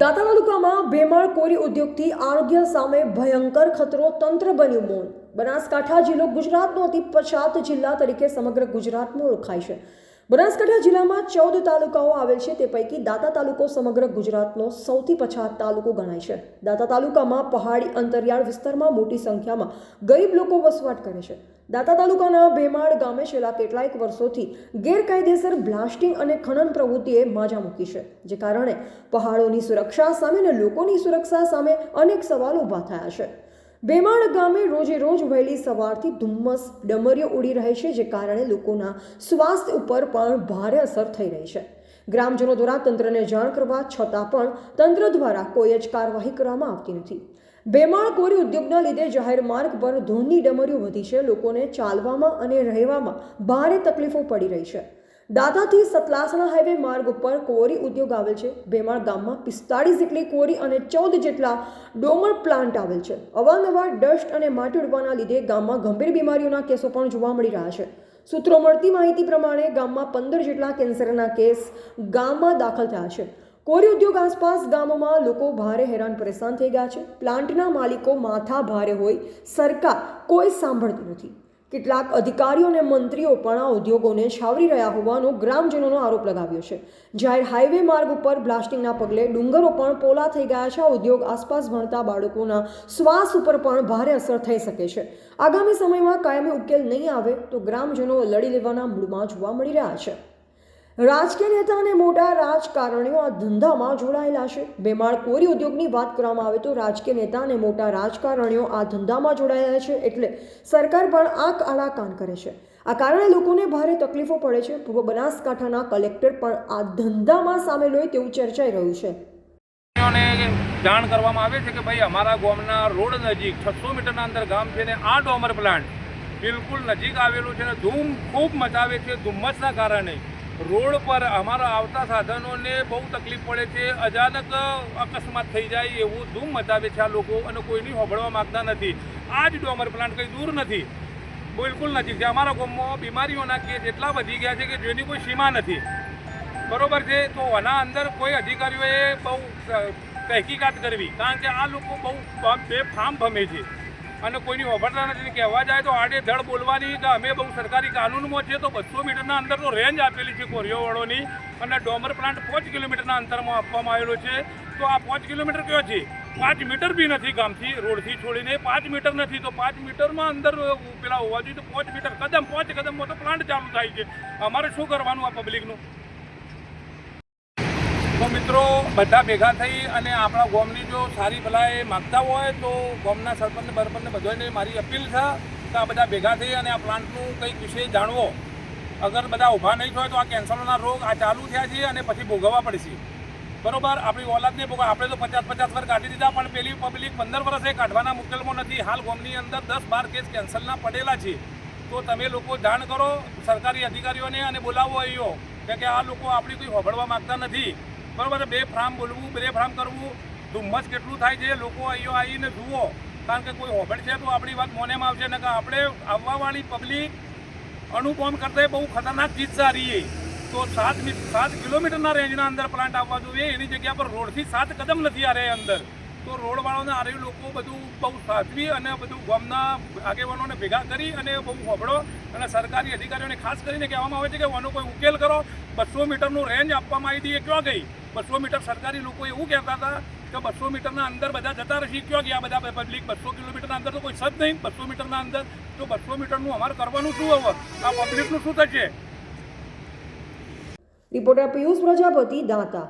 દાતા તાલુકામાં ભેમાળ કોરી ઉદ્યોગથી આરોગ્ય સામે ભયંકર ખતરો તંત્ર બન્યું મૌન બનાસકાંઠા જિલ્લો ગુજરાતનો અતિ પછાત જિલ્લા તરીકે સમગ્ર ગુજરાતમાં ઓળખાય છે. બનાસકાંઠા જિલ્લામાં ચૌદ તાલુકાઓ આવેલ છે, તે પૈકી દાતા તાલુકો સમગ્ર ગુજરાતનો સૌથી પછાત તાલુકો ગણાય છે. દાતા તાલુકામાં પહાડી અંતરિયાળ વિસ્તારમાં મોટી સંખ્યામાં ગરીબ લોકો વસવાટ કરે છે. દાતા તાલુકાના ભેમાળ ગામે છેલ્લા કેટલાક વર્ષોથી ગેરકાયદેસર બ્લાસ્ટિંગ અને ખનન પ્રવૃત્તિએ માજા મૂકી છે, જે કારણે પહાડોની સુરક્ષા સામે અને લોકોની સુરક્ષા સામે અનેક સવાલો ઊભા થયા છે. ભેમાળ ગામે રોજે રોજ વહેલી સવારથી ધુમ્મસ, ડમરીઓ ઉડી રહે છે, જે કારણે લોકોના સ્વાસ્થ્ય ઉપર પણ ભારે અસર થઈ રહી છે. ગ્રામજનો દ્વારા તંત્રને જાણ કરવા છતાં પણ તંત્ર દ્વારા કોઈ જ કાર્યવાહી કરવામાં આવતી નથી. બેમાળ કોરી ઉદ્યોગના લીધે જાહેર માર્ગ પર ધૂળની ડમરીઓ વધી છે. લોકોને ચાલવામાં અને રહેવામાં ભારે તકલીફો પડી રહી છે. દાદાથી સતલાસણા હાઈવે માર્ગ ઉપર કોરી ઉદ્યોગ આવેલ છે. ભેમાળ ગામમાં પિસ્તાળીસ જેટલી કોરી અને ચૌદ જેટલા ડોમર પ્લાન્ટ આવેલ છે. અવારનવાર ડસ્ટ અને માટી ઉડવાના લીધે ગામમાં ગંભીર બીમારીઓના કેસો પણ જોવા મળી રહ્યા છે. સૂત્રો મળતી માહિતી પ્રમાણે ગામમાં પંદર જેટલા કેન્સરના કેસ ગામમાં દાખલ થયા છે. કોરી ઉદ્યોગ આસપાસ ગામોમાં લોકો ભારે હેરાન પરેશાન થઈ ગયા છે. પ્લાન્ટના માલિકો માથા ભારે હોય સરકાર કોઈ સાંભળતી નથી. કેટલાક અધિકારીઓ અને મંત્રીઓ પણ આ ઉદ્યોગોને છાવરી રહ્યા હોવાનો ગ્રામજનોનો આરોપ લગાવ્યો છે. જાહેર હાઈવે માર્ગ ઉપર બ્લાસ્ટિંગના પગલે ડુંગરો પણ પોલા થઈ ગયા છે. આ ઉદ્યોગ આસપાસ ભણતા બાળકોના શ્વાસ ઉપર પણ ભારે અસર થઈ શકે છે. આગામી સમયમાં કાયમી ઉકેલ નહીં આવે તો ગ્રામજનો લડી લેવાના મૂડમાં જોવા મળી રહ્યા છે. રાજકીય નેતા અને મોટા રાજકારણીઓ આ ધંધામાં જોડાયેલા છે. બેમાળ કોરી ઉદ્યોગની વાત કરવામાં આવે તો રાજકીય નેતા અને મોટા રાજકારણીઓ આ ધંધામાં જોડાયેલા છે એટલે સરકાર પણ આંખ આડા કાન કરે છે. આ કારણે લોકોને ભારે તકલીફો પડે છે. પૂર્વ બનાસકાંઠાના કલેક્ટર પણ આ ધંધામાં સામેલ હોય તેવું ચર્ચાઈ રહ્યું છે. જાણ કરવામાં આવે છે કે ભાઈ અમારા ગામના રોડ નજીક છસો મીટરના અંદર ગામ છે ને આ ડોમર પ્લાન્ટ બિલકુલ નજીક આવેલું છે ને ધૂમ ખૂબ મચાવે છે ધુમ્મસના કારણે. રોડ પર અમારા આવતા સાધનોને બહુ તકલીફ પડે છે. અચાનક અકસ્માત થઈ જાય એવું ધૂમ મચાવે છે આ લોકો અને કોઈની હોબળવા માગતા નથી. આ જ ડોમર પ્લાન્ટ કંઈ દૂર નથી. બિલકુલ નજીક છે. અમારા ગામમાં બીમારીઓના કેસ એટલા વધી ગયા છે કે જેની કોઈ સીમા નથી. બરોબર છે? તો આના અંદર કોઈ અધિકારીઓએ બહુ તહેકીકાત કરવી. કારણ કે આ લોકો બહુ બે ફાર્મ ભમે છે. અને કોઈની વફરતા નથી. કહેવા જાય તો આડે ધડ બોલવાની કે અમે બહુ સરકારી કાનૂનમાં છે તો બસો મીટરના અંદર તો રેન્જ આપેલી છે કોરિયોવાળોની. અને ડોમર પ્લાન્ટ પાંચ કિલોમીટરના અંતરમાં આપવામાં આવેલો છે. તો આ પાંચ કિલોમીટર કયો છે? પાંચ મીટર બી નથી ગામથી રોડથી છોડીને, પાંચ મીટર નથી. તો પાંચ મીટરમાં અંદર પેલા હોવા જોઈએ તો પાંચ મીટર કદમ, પાંચ કદમમાં તો પ્લાન્ટ ચાલુ થાય છે. અમારે શું કરવાનું આ પબ્લિકનું તો મિત્રો, બધા ભેગા થઈ અને આપણા ગોમની જો સારી ભલાઈ માગતા હોય તો ગોમના સરપંચ બરપંચને બધાને મારી અપીલ છે કે આ બધા ભેગા થઈ અને આ પ્લાન્ટનું કંઈક વિશે જાણવો. અગર બધા ઊભા નહીં થાય તો આ કેન્સરના રોગ આ ચાલુ થયા છે અને પછી ભોગવવા પડશે. બરોબર, આપણી ઓલાદને ભોગવ આપણે તો પચાસ પચાસ વર્ષ કાઢી દીધા, પણ પેલી પબ્લિક પંદર વર્ષે કાઢવાના મુકેલમાં નથી. હાલ ગોમની અંદર દસ બાર કેસ કેન્સલના પડેલા છે. તો તમે લોકો જાણ કરો, સરકારી અધિકારીઓને અને બોલાવો અહીંયો. કે આ લોકો આપણી કોઈ હોભળવા માગતા નથી. બરોબર બે ફાર્મ બોલવું, બે ફાર્મ કરવું, ધુમ્મસ કેટલું થાય છે? લોકો અહીંયા આવીને જુઓ. કારણ કે કોઈ હોબળ છે તો આપણી વાત મોનેમાં આવશે ને કે આપણે આવવાવાળી પબ્લિક અનુપમ કરતા બહુ ખતરનાક ચીજ સારી તો સાત સાત કિલોમીટરના રેન્જના અંદર પ્લાન્ટ આવવા જોઈએ. એની જગ્યા પર રોડથી સાત કદમ નથી આ અંદર. તો રોડવાળાને આ લોકો બધું બહુ સાચવી અને બધું ગામના આગેવાનોને ભેગા કરી અને બહુ હોબળો અને સરકારી અધિકારીઓને ખાસ કરીને કહેવામાં આવે છે કે આનો કોઈ ઉકેલ કરો. બસો મીટરનું રેન્જ આપવામાં આવી હતી, એ ક્યાં ગઈ? બસો મીટર સરકારી લોકો એવું કહેતા હતા કે બસો મીટરના અંદર બધા જતા રહેશે. ક્યાં ગયા બધા પબ્લિક બસો કિલોમીટરના અંદર તો કોઈ સજ નહીં. બસો મીટરના અંદર તો બસો મીટરનું અમારે કરવાનું શું હવે? આ પબ્લિકનું શું થશે? રિપોર્ટર પિયુષ પ્રજાપતિ, દાંતા.